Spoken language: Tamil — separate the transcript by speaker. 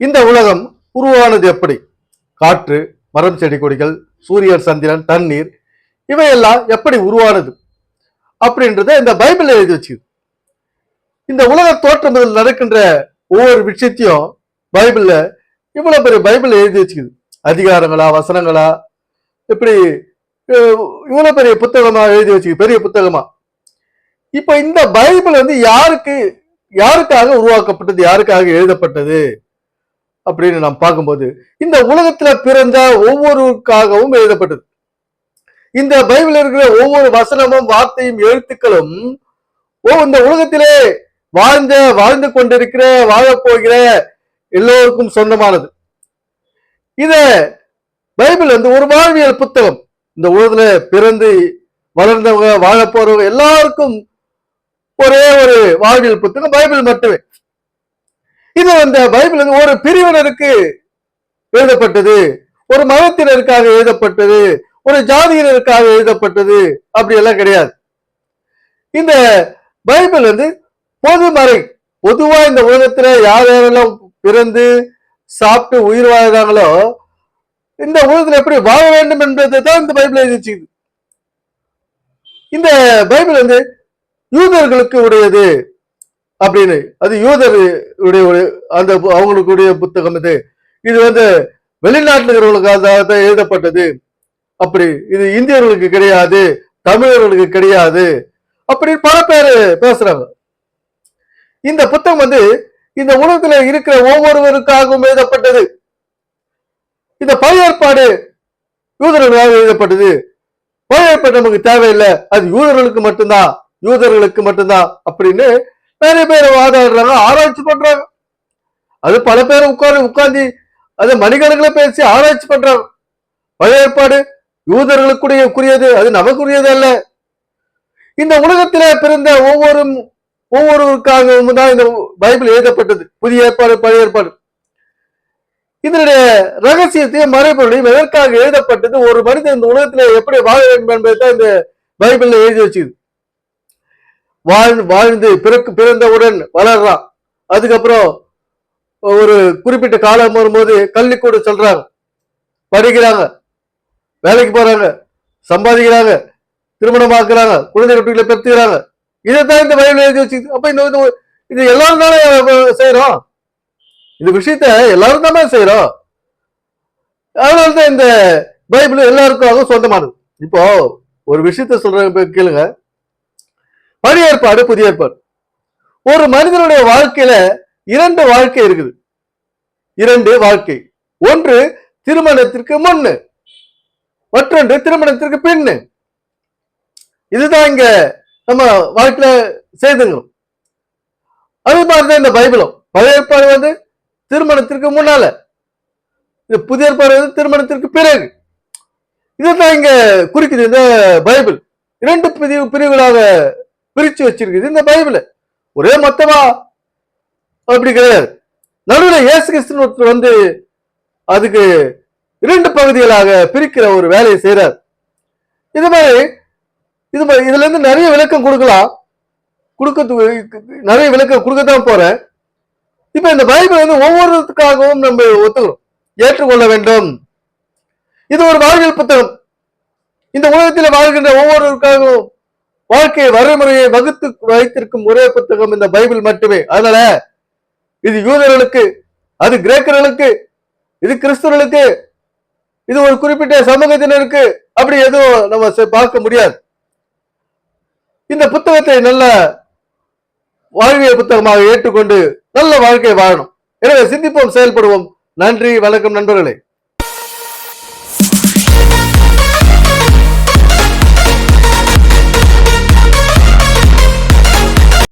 Speaker 1: இந்த உலகம் உருவானது எப்படி? காற்று மரம் செடி கொடிகள் சூரியன் சந்திரன் தண்ணீர் இவையெல்லாம் எப்படி உருவானது? அப்படின்றத இந்த பைபிள் எழுதி வச்சுக்குது இந்த உலக தோற்றம் முதல் நடக்கின்ற ஒவ்வொரு விஷயத்தையும் பைபிள்ல இவ்வளவு பெரிய பைபிள் எழுதி வச்சுக்குது அதிகாரங்களா வசனங்களா இப்படி இவ்வளவு பெரிய புத்தகமா எழுதி வச்சுக்குது பெரிய புத்தகமா. இப்ப இந்த பைபிள் வந்து யாருக்கு யாருக்காக உருவாக்கப்பட்டது யாருக்காக எழுதப்பட்டது? அப்படின்னு நாம் பார்க்கும்போது இந்த உலகத்துல பிறந்த ஒவ்வொருவருக்காகவும் எழுதப்பட்டது. இந்த பைபிள் இருக்கிற ஒவ்வொரு வசனமும் வார்த்தையும் எழுத்துக்களும் ஓ இந்த உலகத்திலே வாழ்ந்த வாழ்ந்து கொண்டிருக்கிற வாழப்போகிற எல்லோருக்கும் சொந்தமானது. இத பைபிள் வந்து ஒரு வாழ்வியல் புத்தகம். இந்த உலகத்துல பிறந்து வளர்ந்தவங்க வாழப்போறவங்க எல்லாருக்கும் ஒரே ஒரு வாழ்வியல் புத்தகம் பைபிள் மட்டுமே. இது அந்த பைபிள் வந்து ஒரு பிரிவினருக்கு எழுதப்பட்டது ஒரு மதத்தினருக்காக எழுதப்பட்டது ஒரு ஜாதியினருக்காக எழுதப்பட்டது அப்படி எல்லாம் கிடையாது. இந்த பைபிள் வந்து பொதுமறை பொதுவா இந்த உலகத்துல யார் யாரெல்லாம் பிறந்து சாப்பிட்டு உயிர் வாழ்றாங்களோ இந்த உலகத்துல எப்படி வாழ வேண்டும் என்பதை தான் இந்த பைபிள் எழுதி இந்த பைபிள் வந்து யூதர்களுக்கு உடையது. அப்படின்னு. அது யூதர் உடைய ஒரு- அந்த பு- அவங்களுக்கு உடைய புத்தகம் இது. இது வந்து வெளிநாட்டில் இருக்கிறவங்களுக்காக தான் எழுதப்பட்டது. அப்படி இது இந்தியர்களுக்கு கிடையாது தமிழர்களுக்கு கிடையாது அப்படின்னு பல பேர் பேசுறாங்க. இந்த புத்தகம் வந்து இந்த உலகத்துல இருக்கிற ஒவ்வொருவருக்காகவும் எழுதப்பட்டது. இந்த பழைய ஏற்பாடு யூதர்களுக்காக எழுதப்பட்டது. பழைய ஏற்பாடு நமக்கு தேவையில்லை. அது யூதர்களுக்கு மட்டும்தான் யூதர்களுக்கு மட்டும்தான் அப்படின்னு நிறைய பேர் வாதாடுறாங்க ஆராய்ச்சி பண்றாங்க. அது பல பேர் உட்கார்ந்து உட்கார்ந்து அது மணிக்கணக்கில் பேசி ஆராய்ச்சி பண்றாங்க. பழைய ஏற்பாடு யூதர்களுக்குரிய குறியது அது நமக்குரியது அல்ல. இந்த உலகத்தில் பிறந்த ஒவ்வொரு ஒவ்வொருவருக்காகவும் தான் இந்த பைபிள் எழுதப்பட்டது. புதிய ஏற்பாடு பழைய ஏற்பாடு. இதனுடைய ரகசியத்தையும் மறைபொருளையும் எதற்காக எழுதப்பட்டது ஒரு மனிதன் இந்த உலகத்தில் எப்படி வாழ வேண்டும் என்பதை தான் இந்த பைபிள்ல எழுதி வச்சுது வாழ் வாழ்ந்து பிறக்கு பிறந்தவுடன் வளர்றான். அதுக்கப்புறம் ஒரு குறிப்பிட்ட காலம் வரும்போது கல்விக்கூட சொல்றாங்க. படிக்கிறாங்க. வேலைக்கு போறாங்க. சம்பாதிக்கிறாங்க. திருமணம் ஆக்குறாங்க குழந்தை குட்டிகளை பெற்றுக்கிறாங்க. இதைத்தான் இந்த வயல் எழுதி வச்சு அப்ப இந்த இது எல்லாரும் தானே செய்யறோம் இந்த விஷயத்த எல்லாரும் தானே செய்யறோம் அதனாலதான் இந்த பைபிள் அதுவும் சொந்தமானது. இப்போ ஒரு விஷயத்த சொல்றேன் இப்ப கேளுங்க. பழைய ஏற்பாடு புதிய ஏற்பாடு. ஒரு மனிதனுடைய வாழ்க்கையில இரண்டு வாழ்க்கை இருக்குது. இரண்டு வாழ்க்கை. ஒன்று திருமணத்திற்கு முன்னு. மற்றொன்று திருமணத்திற்கு பின்னு. இதுதான் இங்க நம்ம வாழ்க்கையில செய்துங்கணும் அது மாதிரிதான் இந்த பைபிளும். பழைய ஏற்பாடு வந்து திருமணத்திற்கு முன்னால. இந்த புதிய ஏற்பாடு வந்து திருமணத்திற்கு பிறகு. இதுதான் இங்க குறிக்குது இந்த பைபிள். இரண்டு பிரிவு பிரிவுகளாக பிரிச்சு வச்சிருக்குது இந்த பைபிள். ஒரே மொத்தமா அப்படி கிடையாது. நடுவில் இயேசு கிறிஸ்துன்னு ஒருத்தர் வந்து அதுக்கு இரண்டு பகுதிகளாக பிரிக்கிற ஒரு வேலையை செய்கிறார் இது மாதிரி இது மாதிரி இதுல இருந்து நிறைய விளக்கம் கொடுக்கலாம். கொடுக்க நிறைய விளக்கம் கொடுக்கத்தான் போறேன். இப்ப இந்த பைபிள் வந்து ஒவ்வொருத்துக்காகவும் நம்ம ஒத்துக்கிறோம் ஏற்றுக்கொள்ள வேண்டும். இது ஒரு வாழ்வியல் புத்தகம். இந்த உலகத்தில் வாழ்கின்ற ஒவ்வொருவருக்காகவும் வாழ்க்கை வரைமுறையை வகுத்து வைத்திருக்கும் ஒரே புத்தகம் இந்த பைபிள் மட்டுமே. அதனால இது யூதர்களுக்கு அது கிரேக்கர்களுக்கு இது கிறிஸ்தவர்களுக்கு இது ஒரு குறிப்பிட்ட சமூகத்தினருக்கு அப்படி எதுவும் நம்ம செ- பார்க்க முடியாது. இந்த புத்தகத்தை நல்ல வாழ்வியல் புத்தகமாக ஏற்றுக்கொண்டு நல்ல வாழ்க்கை வாழணும். எனவே சிந்திப்போம் செயல்படுவோம். நன்றி வணக்கம் நண்பர்களே.